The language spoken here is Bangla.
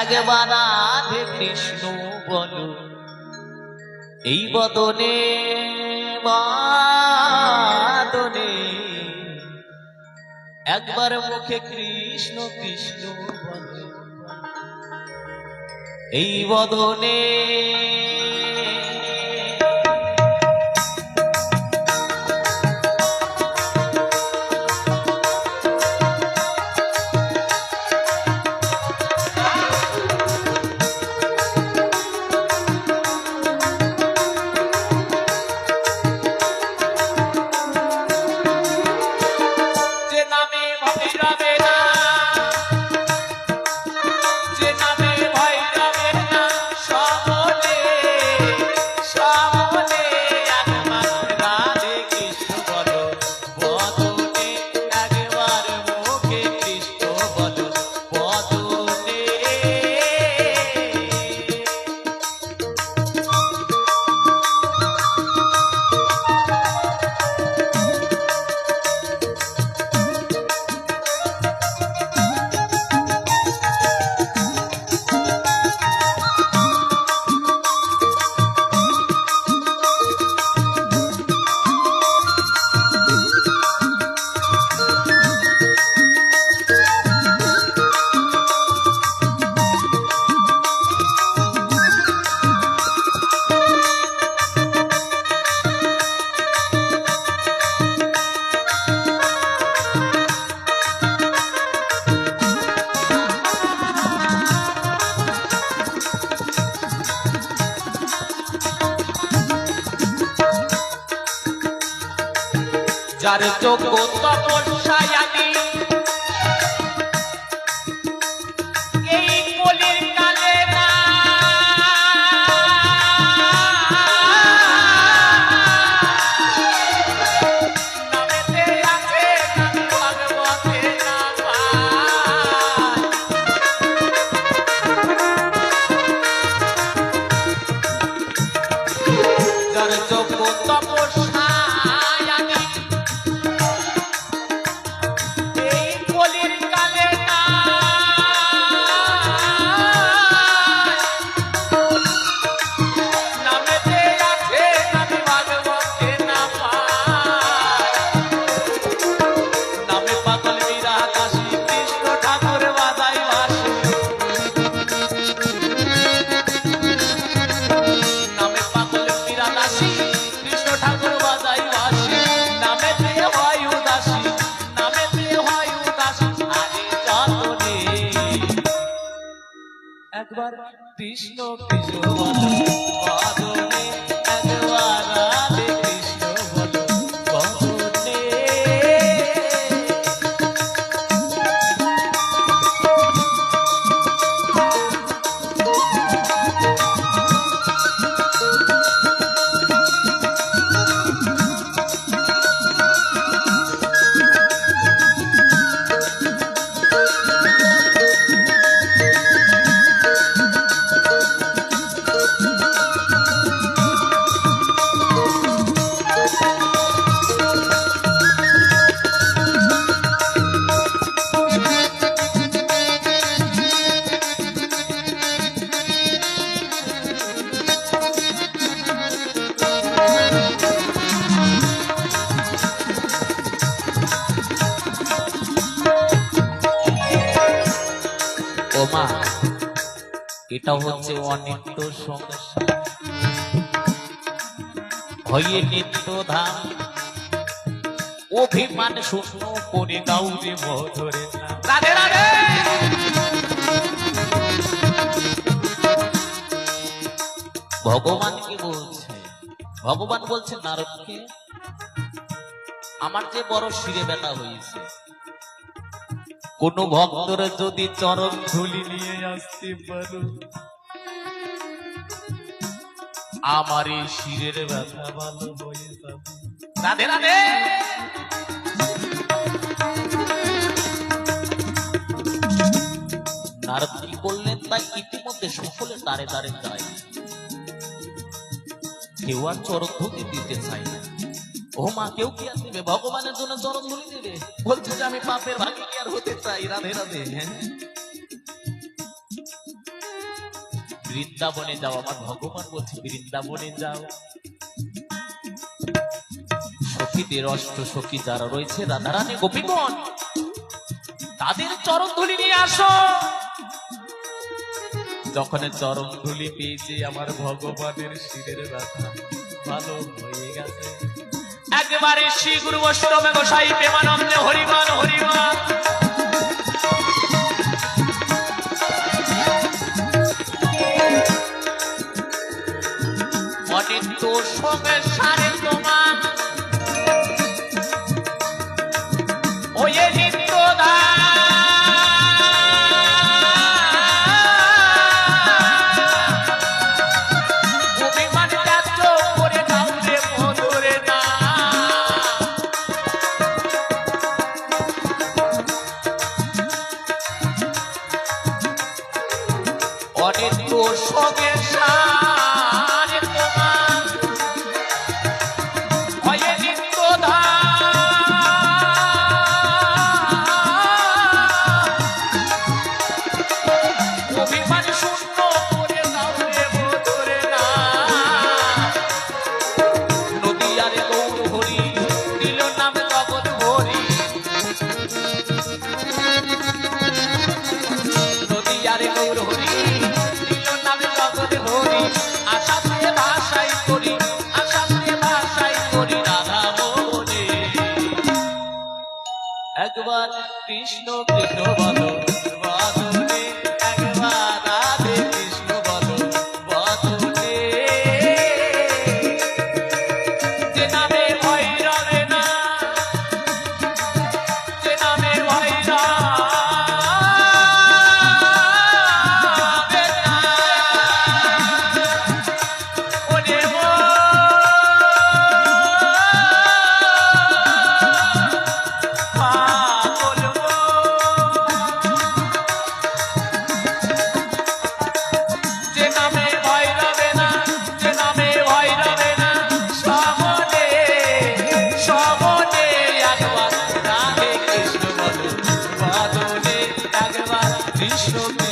একবার রাধে কৃষ্ণ বল এই বদনে বাদনে। একবার মুখে কৃষ্ণ কৃষ্ণ বল এই বদনে যার চোখ তপস্যায় একবার কৃষ্ণ কৃষ্ণ ও মা এটা হচ্ছে অনিত্য সংসার। হয়ে নিত্য ধাম অভিমান শূন্য করে গাউরে মধুরে রাধে রাধে! ভগবান কি বলছে? ভগবান বলছে নারদকে আমার যে বড় শিরে ব্যথা হয়েছে কোন ভক্তর যদি চরম ধুলি নিয়ে আসতে পারো। আমার এই শিরের ব্যথা ভালো হয়ে যাবে। রাধে কি করলেন তাই ইতিমধ্যে সকলে দাঁড়ে দাঁড়ে যায়। কেউ আর চরম ধুলি দিতে চায় না। ও মা কেউ কি আর ভগবানের জন্য চরম ধুলি দেবে। বলছে যে আমি পাপের ভাগে আর হতে চাই রাধে রাধে হ্যাঁ। বৃন্দাবনে যাও, আমার ভগবান বলছে, বৃন্দাবনে যাও। সখীদের অষ্ট সখী যারা রয়েছে, রাধারানী গোপীগণ, তাদের চরণ ধুলি নিয়ে আসো। যখন চরণ ধুলি পেয়েছে আমার ভগবানের শিরের ব্যথা ভালো হয়ে গেছে। একবারে শ্রী গুরু বৈষ্ণবে গোসাই প্রেমানন্দে হরিমান হরিমান অনিত্য সঙ্গে অনিত্য সঙ্গে সারে কৃষ্ণ কৃষ্ণ বলো। একবার